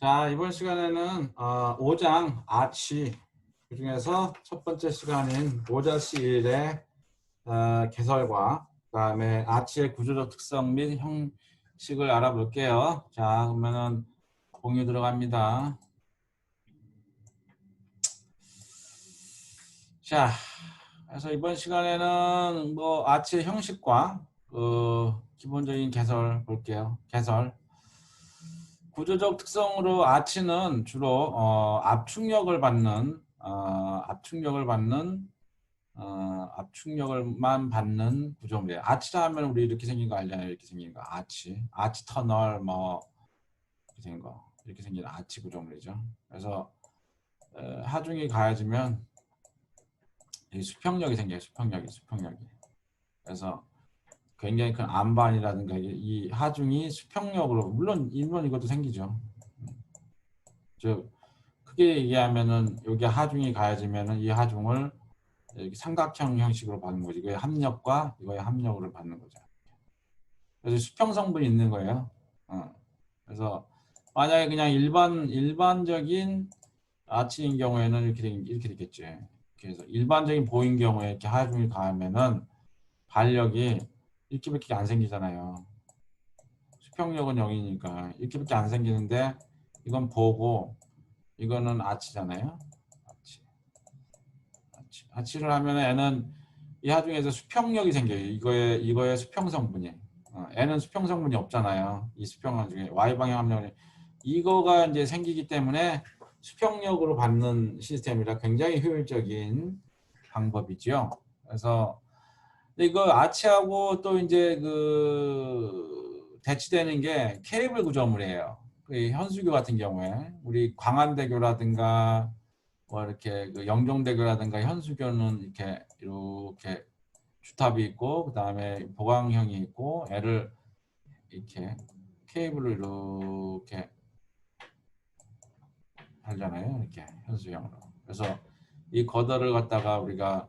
자 이번 시간에는 어, 5장 아치 그 중에서 첫 번째 시간인 오자시일의 어, 개설과 그 다음에 아치의 구조적 특성 및 형식을 알아볼게요. 자 그러면은 공유 들어갑니다. 자 그래서 이번 시간에는 뭐 아치의 형식과 그 기본적인 개설 볼게요. 개설. 구조적 특성으로 아치는 주로 어, 압축력을 받는 어, 압축력을 받는 어, 압축력을만 받는 구조물이에요. 아치라 하면 우리 이렇게 생긴 거 알잖아요. 이렇게 생긴 거 아치, 아치 터널 뭐 이렇게 생긴 거 이렇게 생긴 아치 구조물이죠. 그래서 에, 하중이 가해지면 이 수평력이 생겨요. 수평력이 수평력이. 그래서 굉장히 큰 안반이라든가 이 하중이 수평력으로 물론 물론 이것도 생기죠. 즉 크게 얘기하면은 여기 하중이 가해지면은 이 하중을 이렇게 삼각형 형식으로 받는 거지. 이거의 합력과 이거의 합력으로 받는 거죠. 그래서 수평 성분이 있는 거예요. 어. 그래서 만약에 그냥 일반 일반적인 아치인 경우에는 이렇게 되, 이렇게 되겠지. 그래서 일반적인 보인 경우에 이렇게 하중이 가하면은 반력이 이렇게밖에 안 생기잖아요. 수평력은 0이니까 이렇게밖에 안 생기는데 이건 보고 이거는 아치잖아요. 아치. 아치. 아치를 하면 N은 이 하중에서 수평력이 생겨요. 이거의 이거의 수평 성분이. 어, N은 수평 성분이 없잖아요. 이 수평 중에 Y 방향 합력이 이거가 이제 생기기 때문에 수평력으로 받는 시스템이라 굉장히 효율적인 방법이죠. 그래서 이거 아치하고 또 이제 그 대치되는 게 케이블 구조물이에요. 그 현수교 같은 경우에 우리 광안대교라든가 뭐 이렇게 그 영종대교라든가 현수교는 이렇게 이렇게 주탑이 있고 그 다음에 보강형이 있고 애를 이렇게 케이블을 이렇게 하잖아요. 이렇게 현수형으로. 그래서 이 거더를 갖다가 우리가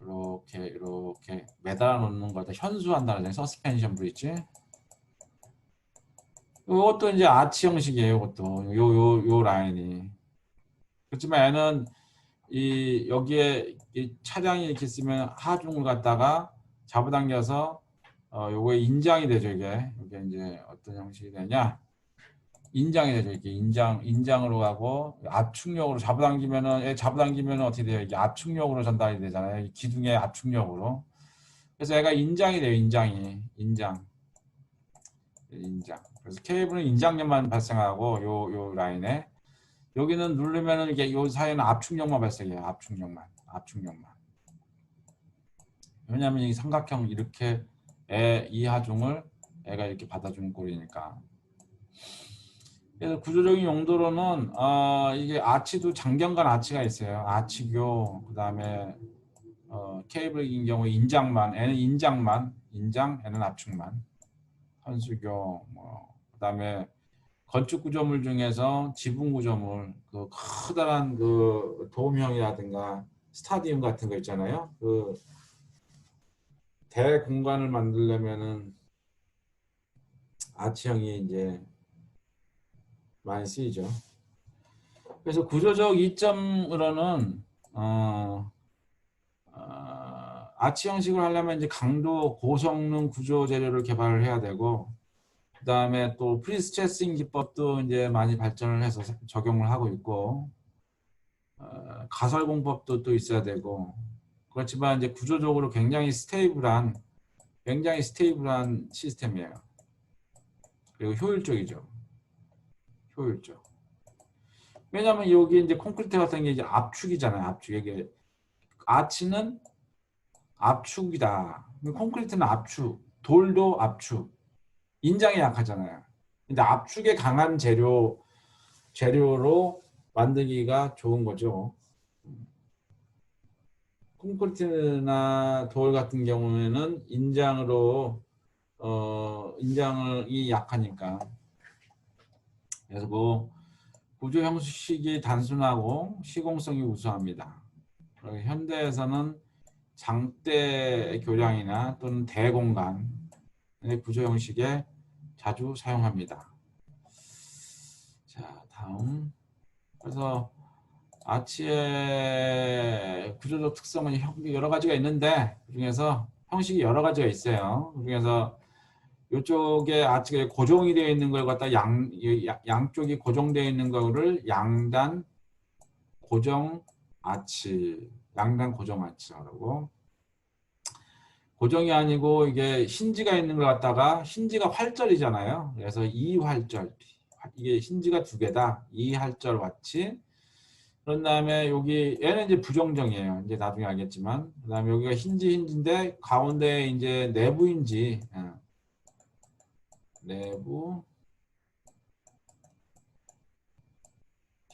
이렇게 매달아 놓는 거다 현수한다는 거 서스펜션 브릿지. 이것도 이제 아치 형식이에요. 이것도 요 요 요 라인이. 그렇지만 얘는 이 여기에 이 차량이 이렇게 있으면 하중을 갖다가 잡아당겨서 어 요거에 인장이 되죠 이게 이게 이제 어떤 형식이 되냐 인장이 되죠 이렇게 인장 인장으로 가고 압축력으로 잡아당기면은 얘 잡아당기면은 어떻게 돼요 이게 압축력으로 전달이 되잖아요 이 기둥의 압축력으로 그래서 얘가 인장이 돼요 인장이. 인장. 인장. 그래서 케이블은 인장력만 발생하고 요 요 라인에 여기는 누르면은 이게 요 사이에는 압축력만 발생해요 압축력만. 압축력만. 왜냐하면 이 삼각형 이렇게 애 이 하중을 애가 이렇게 받아주는 꼴이니까. 그래서 구조적인 용도로는 어, 이게 아치도 장경간 아치가 있어요. 아치교 그다음에 어, 케이블인 경우 인장만 N은 인장만 인장 N은 압축만 현수교 뭐 그다음에 건축 구조물 중에서 지붕 구조물 그 커다란 그 도움형이라든가 스타디움 같은 거 있잖아요. 그 대공간을 만들려면은 아치형이 이제 많이 쓰이죠. 그래서 구조적 이점으로는 어, 어, 아치 형식을 하려면 이제 강도 고성능 구조 재료를 개발을 해야 되고 그 다음에 또 프리스트레싱 기법도 이제 많이 발전을 해서 적용을 하고 있고 어, 가설 공법도 또 있어야 되고 그렇지만 이제 구조적으로 굉장히 스테이블한 굉장히 스테이블한 시스템이에요. 그리고 효율적이죠. 효율적. 왜냐하면 여기 이제 콘크리트 같은 게 이제 압축이잖아요. 압축. 이게 아치는 압축이다. 콘크리트는 압축, 돌도 압축. 인장이 약하잖아요. 근데 압축에 강한 재료 재료로 만들기가 좋은 거죠. 콘크리트나 돌 같은 경우에는 인장으로 어 인장이 약하니까 그래서 그 구조 형식이 단순하고 시공성이 우수합니다. 현대에서는 장대 교량이나 또는 대공간의 구조 형식에 자주 사용합니다. 자, 그래서 아치의 구조적 특성은 형- 여러 가지가 있는데 그중에서 형식이 여러 가지가 있어요. 그중에서 이쪽에 아치가 고정이 되어 있는 걸 갖다 양- 양쪽이 고정되어 있는 거를 양단 고정 아치, 양단 고정 아치라고 고정이 아니고 이게 힌지가 있는 걸 갖다가 힌지가 활절이잖아요. 그래서 이활절 이게 힌지가 두 개다. 이활절 아치. 그런 다음에 여기 얘는 이제 부정정이에요. 이제 나중에 알겠지만 그 다음에 여기가 힌지 힌지인데 가운데 이제 내부 힌지 예. 내부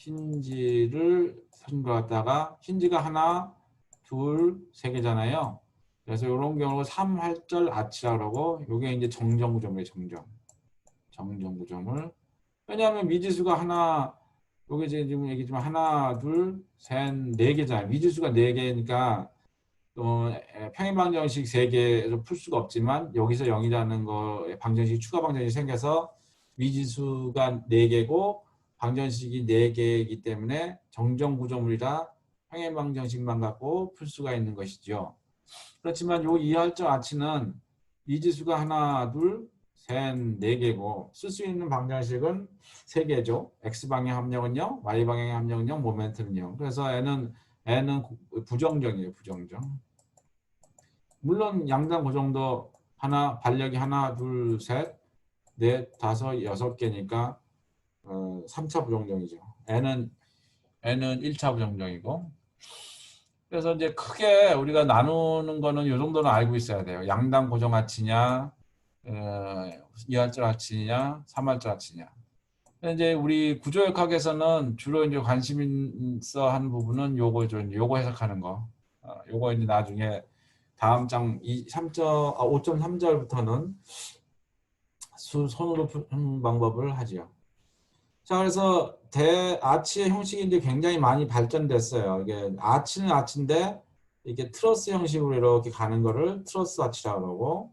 힌지를 선거 갖다가 힌지가 하나, 둘, 세 개잖아요. 그래서 이런 경우 3활절 아치라 그러고 이게 이제 정정구점이에요. 정정. 정정구점을 왜냐하면 미지수가 하나 여기 지금 얘기지만 하나, 둘, 셋, 네 개잖아요. 미지수가 네 개니까 또 평행 방정식 세 개로 풀 수가 없지만 여기서 0이라는 거 방정식 추가 방정식이 생겨서 미지수가 네 개고 방정식이 네 개이기 때문에 정정 구조물이라 평행 방정식만 갖고 풀 수가 있는 것이죠. 그렇지만 요 이할적 아치는 미지수가 하나, 둘, 셋, 네 개고 쓸 수 있는 방정식은 세 개죠. x 방향 합력은요, y 방향 합력은요, 모멘텀은요. 그래서 n은 n은 부정정이에요, 부정정. 물론 양당 고정도 하나 반력이 하나, 둘, 셋, 넷, 다섯, 여섯 개니까 어, 3차 부정정이죠. n은 n은 1차 부정정이고. 그래서 이제 크게 우리가 나누는 거는 이 정도는 알고 있어야 돼요. 양당 고정 아치냐, 어, 이할절 아치냐, 삼할절 아치냐. 이제 우리 구조역학에서는 주로 이제 관심 있어 하는 부분은 요거죠. 요거 해석하는 거. 어, 요거 이제 나중에 다음 장 2, 3절, 아, 5.3절부터는 수, 손으로 푸는 방법을 하지요. 자, 그래서 대 아치의 형식이 이제 굉장히 많이 발전됐어요. 이게 아치는 아치인데 이게 트러스 형식으로 이렇게 가는 거를 트러스 아치라고 그러고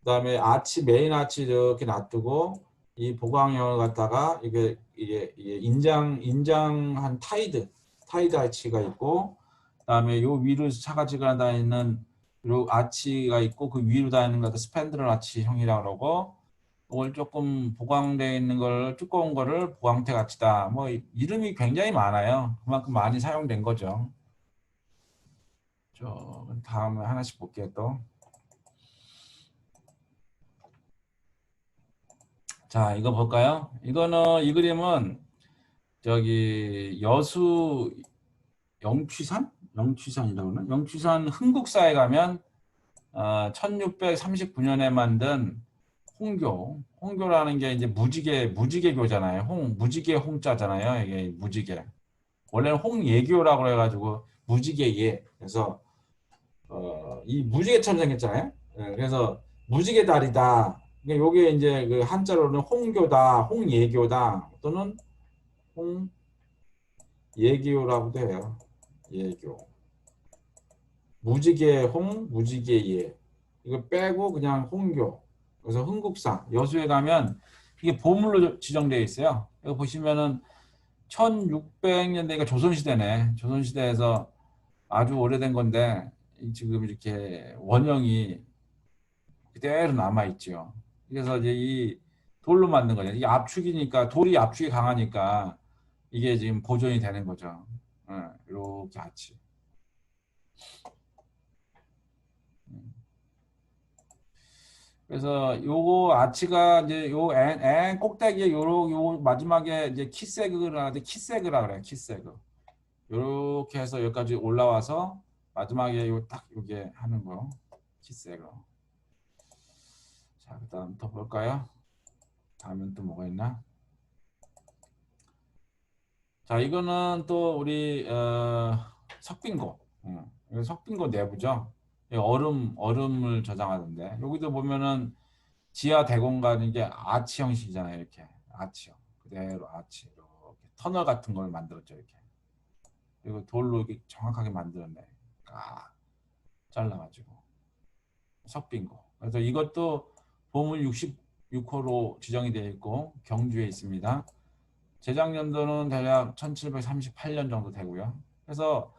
그다음에 아치 메인 아치 이렇게 놔두고 이 보강형을 갖다가 이게 이게, 인장 인장한 타이드 타이드 아치가 있고 그다음에 요 위로 차가지가 다니는 요 아치가 있고 그 위로 다니는 것도 스팬드럴 아치 형이라고 그러고 이걸 조금 보강되어 있는 걸 두꺼운 거를 보강태 아치다. 뭐 이- 이름이 굉장히 많아요. 그만큼 많이 사용된 거죠. 저 다음에 하나씩 볼게요 또. 자, 이거 볼까요? 이거는 이 그림은 저기 여수 영취산? 영취산이라고 그러나? 영취산 흥국사에 가면 어, 1639년에 만든 홍교. 홍교라는 게 이제 무지개 무지개교잖아요. 홍 무지개 홍자잖아요. 이게 무지개. 원래는 홍예교라고 해가지고 무지개예. 그래서 어, 이 무지개처럼 생겼잖아요. 예, 그래서 무지개 다리다. 그러니까 요게 이제 그 한자로는 홍교다, 홍예교다 또는 홍예교라고도 해요. 예교. 무지개 홍, 무지개 예. 이거 빼고 그냥 홍교. 그래서 흥국사 여수에 가면 이게 보물로 지정되어 있어요. 이거 보시면은 1600년대가 조선시대네. 조선시대에서 아주 오래된 건데 이 지금 이렇게 원형이 그대로 남아 있죠. 그래서 이제 이 돌로 만든 거죠. 이게 압축이니까 돌이 압축이 강하니까 이게 지금 보존이 되는 거죠. 예, 이렇게 같이. 그래서 요거 아치가 이제 요 N, N 꼭대기에 요로 요 마지막에 이제 키세그라 하는데 키세그라 그래요. 키세그. 요렇게 해서 여기까지 올라와서 마지막에 요 딱 요게 하는 거. 키세그. 자, 그다음 더 볼까요? 다음엔 또 뭐가 있나? 자, 이거는 또 우리 어, 석빙고. 어, 이거 석빙고 내부죠. 이 얼음 얼음을 저장하던데 여기도 보면은 지하 대공간 이게 아치 형식이잖아요. 이렇게 아치형 그대로 아치 이렇게 터널 같은 걸 만들었죠. 이렇게 그리고 돌로 이렇게 정확하게 만들었네. 아 잘라가지고 석빙고. 그래서 이것도 보물 66호로 지정이 되어 있고 경주에 있습니다. 재작년도는 대략 1738년 정도 되고요. 그래서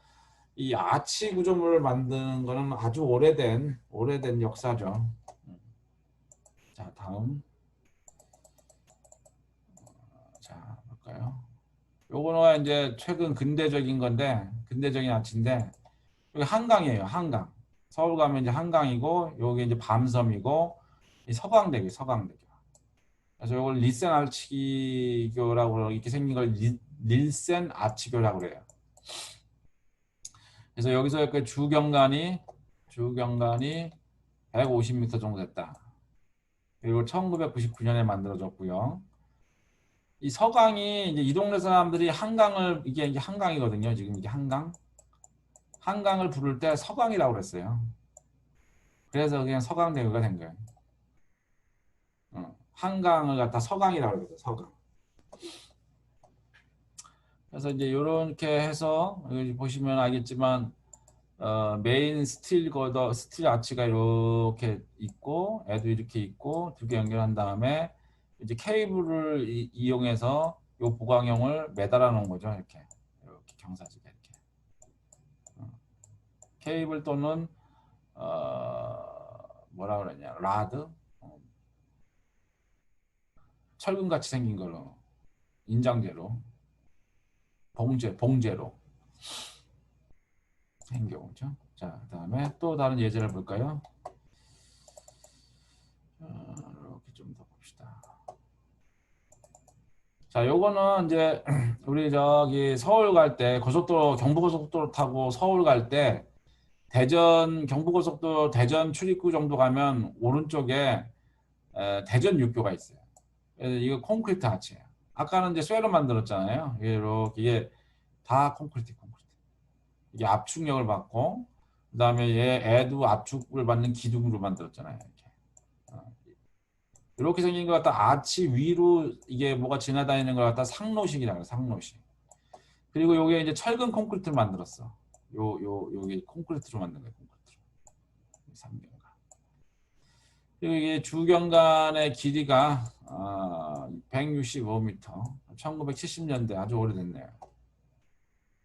이 아치 구조물을 만드는 거는 아주 오래된 오래된 역사죠. 자 다음 자 볼까요? 요거는 이제 최근 근대적인 건데 근대적인 아치인데 여기 한강이에요. 한강. 서울 가면 이제 한강이고 여기 이제 밤섬이고 이 서강대교 서강대교. 그래서 이걸 릴센 아치교라고 이렇게 생긴 걸 릴- 릴센 아치교라고 그래요. 그래서 여기서 그 주경관이 주경관이 150m 정도 됐다. 그리고 1999년에 만들어졌고요. 이 서강이 이제 이 동네 사람들이 한강을 이게 이게 한강이거든요. 지금 이게 한강. 한강을 부를 때 서강이라고 그랬어요. 그래서 그냥 서강대교가 된 거예요. 어, 한강을 갖다 서강이라고 그랬어요. 서강. 그래서 이제 이렇게 해서 여기 보시면 알겠지만 어, 메인 스틸 거더 스틸 아치가 이렇게 있고 애도 이렇게 있고 두 개 연결한 다음에 이제 케이블을 이, 이용해서 요 보강형을 매달아 놓은 거죠 이렇게 이렇게 경사지게 이렇게 어. 케이블 또는 어, 뭐라 그러냐 라드 어. 철근 같이 생긴 걸로 인장재로 봉제 봉제로 생겨오죠. 자, 그다음에 또 다른 예제를 볼까요? 어, 이렇게 좀 더 봅시다. 자, 요거는 이제 우리 저기 서울 갈 때 고속도로 경부고속도로 타고 서울 갈 때 대전 경부고속도로 대전 출입구 정도 가면 오른쪽에 에, 대전 육교가 있어요. 이거 콘크리트 아치예요. 아까는 이제 쇠로 만들었잖아요. 이렇게 이게 다 콘크리트 콘크리트. 이게 압축력을 받고 그다음에 얘 애도 압축을 받는 기둥으로 만들었잖아요. 이렇게. 어. 이렇게 생긴 것 갖다 아치 위로 이게 뭐가 지나다니는 걸 갖다 상로식이라고. 상로식. 그리고 요게 이제 철근 콘크리트를 만들었어. 요 요 요게 콘크리트로 만든 거예요. 콘크리트로. 삼경가. 그리고 이게 주경관의 길이가 아, 165m. 1970년대 아주 오래됐네요.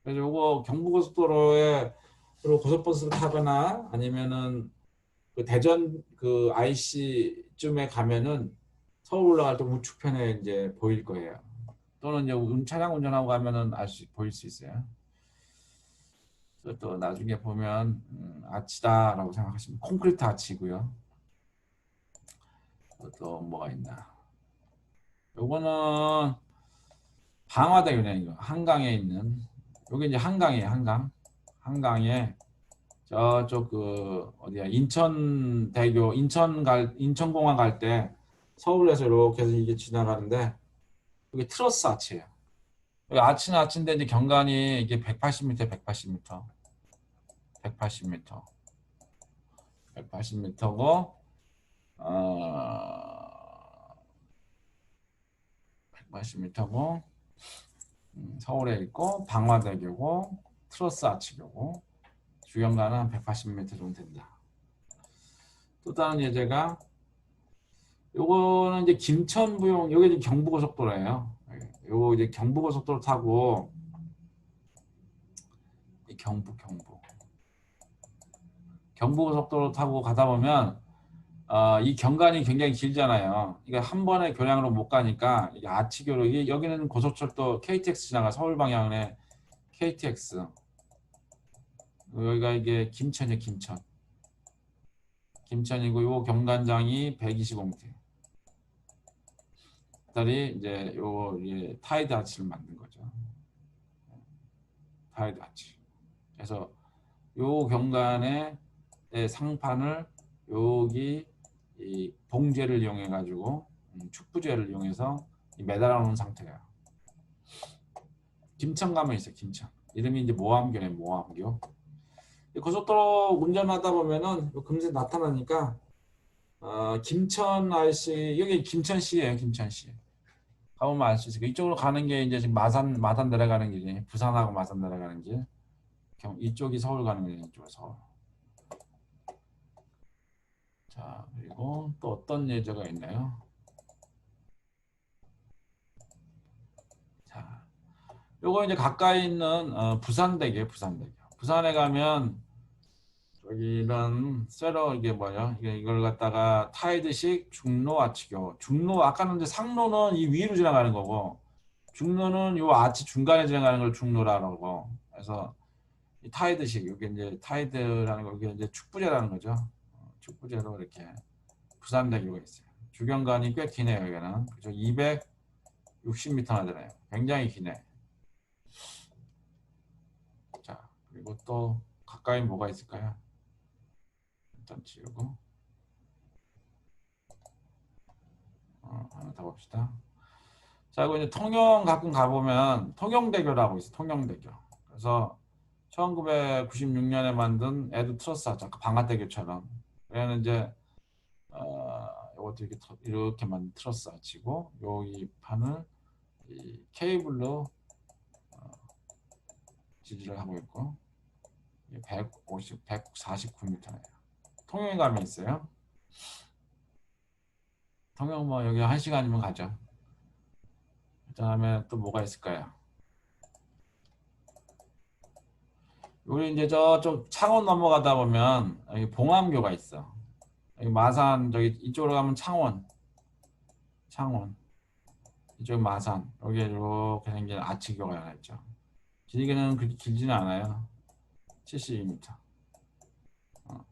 그래서 요거 경부고속도로에 그리고 고속버스를 타거나 아니면은 그 대전 그 IC쯤에 가면은 서울 올라갈 때 우측편에 이제 보일 거예요. 또는 이제 운- 차량 운전하고 가면은 알 수 보일 수 있어요. 또 나중에 보면 음, 아치다라고 생각하시면 콘크리트 아치고요. 또, 또 뭐가 있나? 요거는 방화대교네 이거 한강에 있는. 여기 이제 한강이에요 한강. 한강에 저쪽 그 어디야 인천대교 인천 갈 인천공항 갈 때 서울에서 이렇게 해서 이게 지나가는데 여기 트러스 아치예요. 여기 아치는 아치인데 이제 경관이 이게 180m 180m 180m 180m고 어 180m고 음, 서울에 있고 방화대교고 트러스 아치교고 한 180m 정도 된다. 또 다른 예제가 요거는 이제 김천부용 여기 이제 경부고속도로예요. 요거 이제 경부고속도로 타고 이 경부 경부 경부고속도로 타고 가다 보면 어, 이 경관이 굉장히 길잖아요. 이게 한 번에 교량으로 못 가니까 아치교로 여기는 고속철도 KTX 지나가 서울 방향에 KTX 여기가 이게 김천이 김천 김천이고 요 경관장이 125m. 딸이 이제 요 이제 타이드 아치를 만든 거죠. 타이드 아치. 그래서 요 경관의 상판을 여기 이 봉제를 이용해 가지고 음, 축부제를 이용해서 이 매달아 놓은 상태예요. 김천 가면 있어요. 김천. 이름이 이제 모함교네 모함교. 이 고속도로 운전하다 보면은 요 금세 나타나니까 어, 김천 IC 여기 김천시예요. 김천시. 가보면 알 수 있어요. 이쪽으로 가는 게 이제 지금 마산 마산 내려가는 길이 부산하고 마산 내려가는 길. 경- 이쪽이 서울 가는 길이 이쪽으로 서울. 자 그리고 또 어떤 예제가 있나요? 요거 이제 가까이 있는 어, 부산대교, 부산대교. 부산에 가면 여기 이런 쇠로 이게 뭐야? 이걸 갖다가 타이드식 중로 아치교. 중로 아까는 이제 상로는 이 위로 지나가는 거고 중로는 요 아치 중간에 지나가는 걸 중로라고. 그래서 이 타이드식 이게 이제 타이드라는 거 이게 이제 축부제라는 거죠. 어, 축부제로 이렇게 부산대교가 있어요. 주경관이 꽤 기네요, 여기는. 그죠? 260m나 되네요. 굉장히 기네. 자, 그리고 또 가까이 뭐가 있을까요? 일단 지우고 어, 하나 더 봅시다. 자, 그리고 이제 통영 가끔 가보면 통영대교라고 있어요. 통영대교. 그래서 1996년에 만든 에드 트러스. 아까 방아대교처럼. 얘는 이제 어, 이것도 이렇게 터- 이렇게 트러스 아치고 여기 판을 이 케이블로 어, 지지를 하고 있고 150, 149m예요. 통영에 가면 있어요. 통영 뭐 여기 한 시간이면 가죠. 그다음에 또 뭐가 있을까요? 우리 이제 저쪽 창원 넘어가다 보면 여기 봉암교가 있어. 여기 마산 저기 이쪽으로 가면 창원, 창원. 이쪽 마산. 여기 이렇게 생긴 아치교가 하나 있죠. 길이는 그렇게 길지는 않아요. 72m. 어.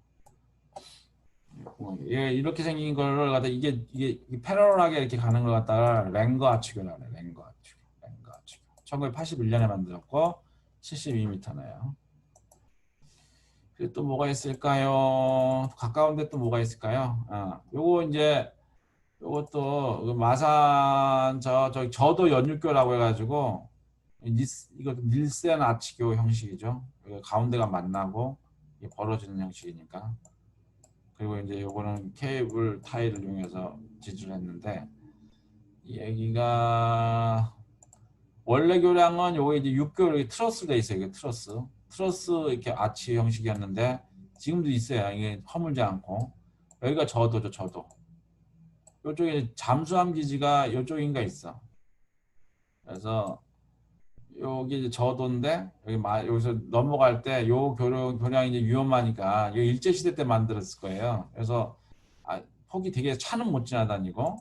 예, 이렇게 생긴 걸 갖다 이게 이게 패러럴하게 이렇게 가는 걸 갖다가 랭거 아치교라 그래. 랭거 아치교. 랭거 아치교. 1981년에 만들었고 72m네요. 또 뭐가 있을까요? 가까운데 또 뭐가 있을까요? 아, 요거 이제 요것도 그 마산 저 저기 저도 연육교라고 해가지고 니스, 이거 닐센 아치교 형식이죠. 가운데가 만나고 벌어지는 형식이니까. 그리고 이제 요거는 케이블 타일을 이용해서 지지를 했는데 이 얘기가 원래 교량은 요거 이제 6교 이렇게 트러스 돼 있어요. 이게 트러스. 트러스 이렇게 아치 형식이었는데 지금도 있어요. 이게 허물지 않고 여기가 저도죠. 저도. 요쪽에 잠수함 기지가 요쪽인가 있어. 그래서 여기 저도인데 여기 마, 여기서 넘어갈 때 요 교량 교량이 이제 위험하니까 이거 일제 시대 때 만들었을 거예요. 그래서 아, 폭이 되게 차는 못 지나다니고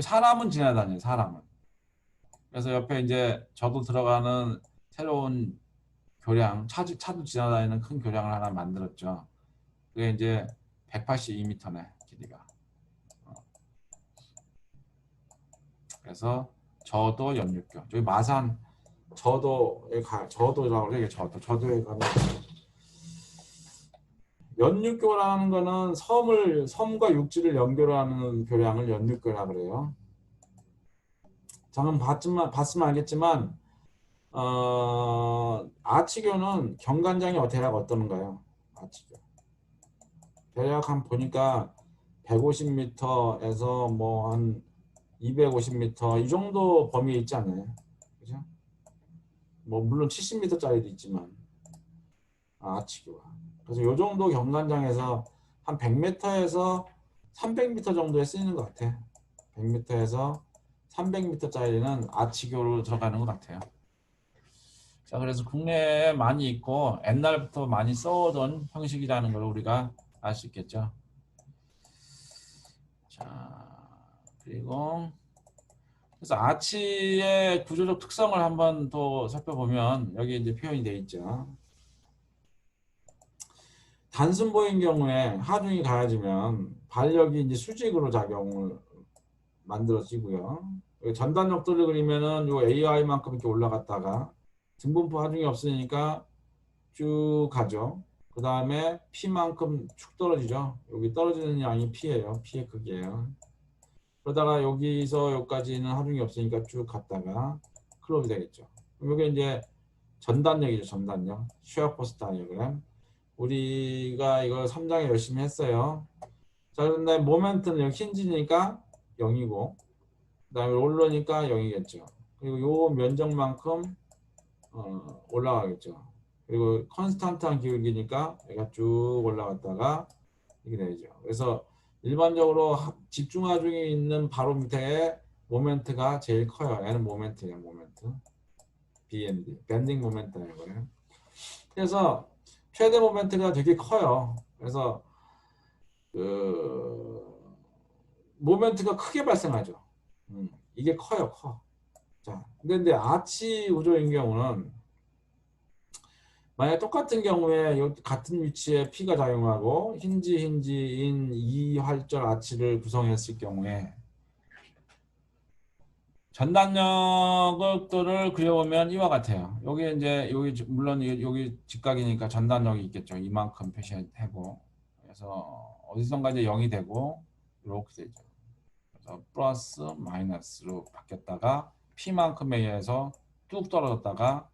사람은 지나다녀요. 사람은. 그래서 옆에 이제 저도 들어가는 새로운 교량 차도 차도 지나다니는 큰 교량을 하나 만들었죠. 그게 이제 182m네 길이가. 어. 그래서 저도 연육교. 저기 마산 저도에 가 저도라고 그래 저도 저도에 가면 연육교라는 거는 섬을 섬과 육지를 연결하는 교량을 연육교라 그래요. 저는 봤지만 봤으면 알겠지만 어, 아치교는 경관장이 대략 어떤가요? 아치교 대략 한 보니까 150m에서 뭐 한 250m 이 정도 범위에 있지 않나요? 그죠? 뭐 물론 70m짜리도 있지만 아, 아치교가 그래서 요 정도 경관장에서 한 100m에서 300m 정도에 쓰이는 것 같아. 100m에서 300m짜리는 아치교로 들어가는 것 같아요. 자, 그래서 국내에 많이 있고 옛날부터 많이 써오던 형식이라는 걸 우리가 알 수 있겠죠. 자, 그리고 그래서 아치의 구조적 특성을 한번 또 살펴보면 여기 이제 표현이 되어 있죠. 단순 보인 경우에 하중이 가해지면 반력이 이제 수직으로 작용을 만들어지고요. 전단 역도를 그리면은 요 AI만큼 이렇게 올라갔다가 등분포 하중이 없으니까 쭉 가죠. 그 다음에 P만큼 축 떨어지죠. 여기 떨어지는 양이 P예요. P의 크기예요. 그러다가 여기서 여기까지는 하중이 없으니까 쭉 갔다가 클럽이 되겠죠. 이게 이제 전단력이죠. 전단력. 슈어포스 다이어그램. 우리가 이걸 3장에 열심히 했어요. 자, 그런데 모멘트는 여기 힌지니까 0이고 그 다음에 롤러니까 0이겠죠. 그리고 요 면적만큼 어, 올라가겠죠. 그리고 컨스탄트한 기울기니까 얘가 쭉 올라갔다가 이렇게 되죠. 그래서 일반적으로 집중하중이 있는 바로 밑에 모멘트가 제일 커요. 얘는 모멘트예요. 모멘트. BMD, 밴딩 모멘트라는 거예요. 그래서 최대 모멘트가 되게 커요. 그래서 그 모멘트가 크게 발생하죠. 음, 이게 커요, 커. 자, 근데, 근데 아치 구조인 경우는 만약 똑같은 경우에 요 같은 위치에 P가 작용하고 힌지 힌지인 이활절 아치를 구성했을 경우에 전단력을 그려보면 이와 같아요. 여기 이제 여기 물론 여기 직각이니까 전단력이 있겠죠. 이만큼 표시하고 그래서 어디선가 이제 0이 되고 이렇게 되죠. 그래서 플러스 마이너스로 바뀌었다가 P만큼에 의해서 뚝 떨어졌다가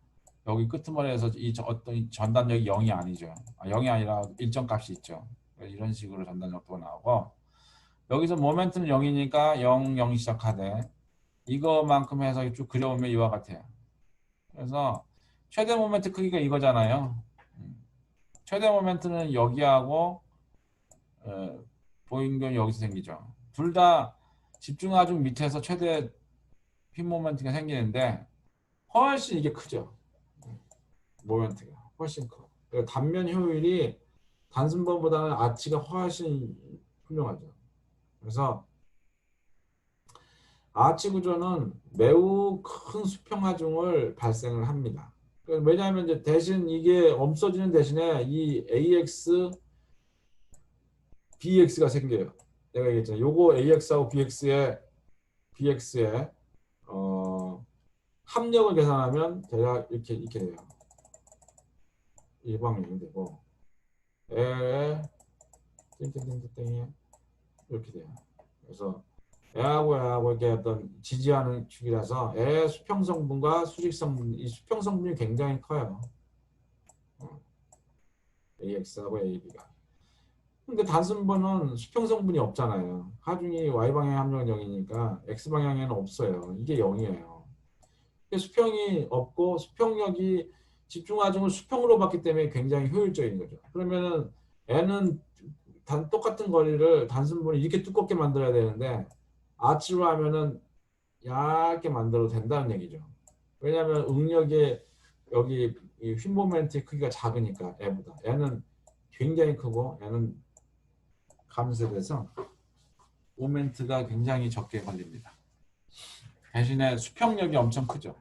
여기 끄트머리에서 이 어떤 이 전단력이 0이 아니죠. 아, 0이 아니라 일정 값이 있죠. 이런 식으로 전단력도 나오고 여기서 모멘트는 0이니까 0, 0 시작하되 이거만큼 해서 쭉 그려오면 이와 같아요. 그래서 최대 모멘트 크기가 이거잖아요. 음. 최대 모멘트는 여기하고 어, 보잉견 여기서 생기죠. 둘 다 집중하중 밑에서 최대 핀 모멘트가 생기는데 훨씬 이게 크죠. 모멘트가 훨씬 커. 그러니까 단면 효율이 단순번보다는 아치가 훨씬 훌륭하죠. 그래서 아치 구조는 매우 큰 수평 하중을 발생을 합니다. 그러니까 왜냐하면 이제 대신 이게 없어지는 대신에 이 AX, BX가 생겨요. 내가 얘기했잖아. 요거 AX하고 BX의 BX의 어, 합력을 계산하면 대략 이렇게 이렇게 돼요. 일방향이 되고 에에 띵띵띵띵 이렇게 돼요. 그래서 애하고 애하고 이렇게 어떤 지지하는 축이라서 애 수평 성분과 수직 성분 이 수평 성분이 굉장히 커요. 어. AX하고 AB가. 근데 단순번은 수평 성분이 없잖아요. 하중이 y 방향 함量 0이니까 x 방향에는 없어요. 이게 0이에요. 수평이 없고 수평력이 집중 하중을 수평으로 봤기 때문에 굉장히 효율적인 거죠. 그러면은 n은 단 똑같은 거리를 단순분이 이렇게 두껍게 만들어야 되는데 아치로 하면은 얇게 만들어도 된다는 얘기죠. 왜냐하면 응력의 여기 휜 모멘트의 크기가 작으니까 애보다 애는 굉장히 크고 애는 감쇄돼서 모멘트가 굉장히 적게 걸립니다. 대신에 수평력이 엄청 크죠.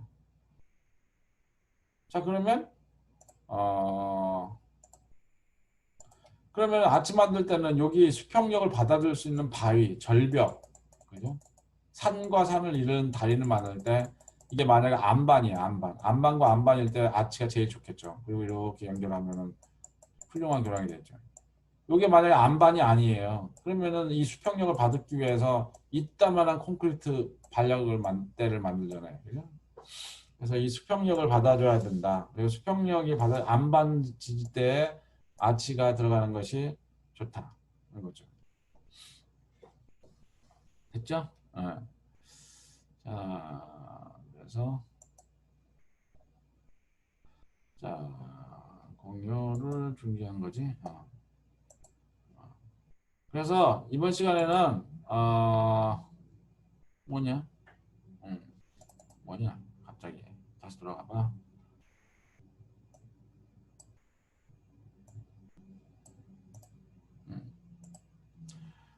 자 그러면 어 그러면 아치 만들 때는 여기 수평력을 받아줄 수 있는 바위, 절벽, 그죠? 산과 산을 이루는 다리를 만들 때 이게 만약에 안반이에요, 안반. 안반과 안반일 때 아치가 제일 좋겠죠. 그리고 이렇게 연결하면은 훌륭한 교량이 되죠. 이게 만약에 안반이 아니에요. 그러면은 이 수평력을 받기 위해서 이따만한 콘크리트 반력을 만 때를 만들잖아요. 그죠? 그래서 이 수평력을 받아줘야 된다. 그리고 수평력이 받아 안반 지지대에 아치가 들어가는 것이 좋다. 이런 거죠. 됐죠? 네. 자, 그래서 자 공유를 중지한 거지. 어. 그래서 이번 시간에는 어 뭐냐? 음, 뭐냐? 갑자기 다시 돌아가봐. 음.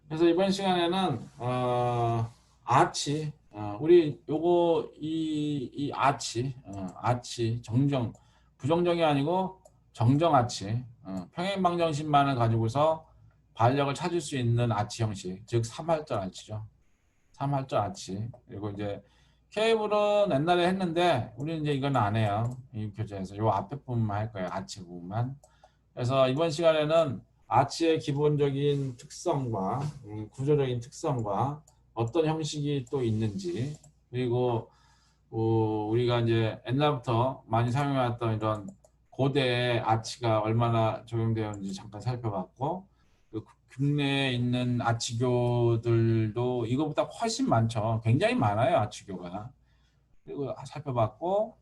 그래서 이번 시간에는 어, 아치 어, 우리 요거 이, 이 아치 어, 아치 정정 부정정이 아니고 정정 아치 어, 평행 방정식만을 가지고서 반력을 찾을 수 있는 아치 형식, 즉 3할절 아치죠. 3할절 아치. 그리고 이제 케이블은 옛날에 했는데 우리는 이제 이건 안 해요. 이 교재에서 요 앞에 부분만 할 거예요. 아치 부분만. 그래서 이번 시간에는 아치의 기본적인 특성과 음, 구조적인 특성과 어떤 형식이 또 있는지 그리고 어, 우리가 이제 옛날부터 많이 사용해왔던 이런 고대의 아치가 얼마나 적용되었는지 잠깐 살펴봤고 그 국내에 있는 아치교들도 이거보다 훨씬 많죠. 굉장히 많아요 아치교가. 그리고 살펴봤고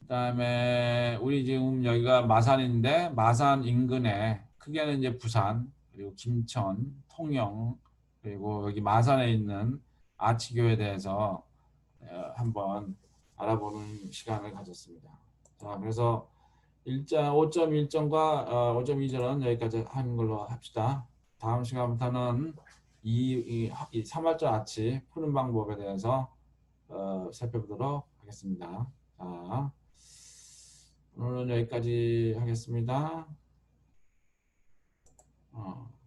그다음에 우리 지금 여기가 마산인데 마산 인근에 크게는 이제 부산 그리고 김천, 통영 그리고 여기 마산에 있는 아치교에 대해서 어, 한번 알아보는 시간을 가졌습니다. 자, 그래서 1장 5.1절과 5.2절은 여기까지 한 걸로 합시다. 다음 시간부터는 이, 이, 이 3월절 아치 푸는 방법에 대해서 어, 살펴보도록 하겠습니다. 자, 오늘은 여기까지 하겠습니다. 어.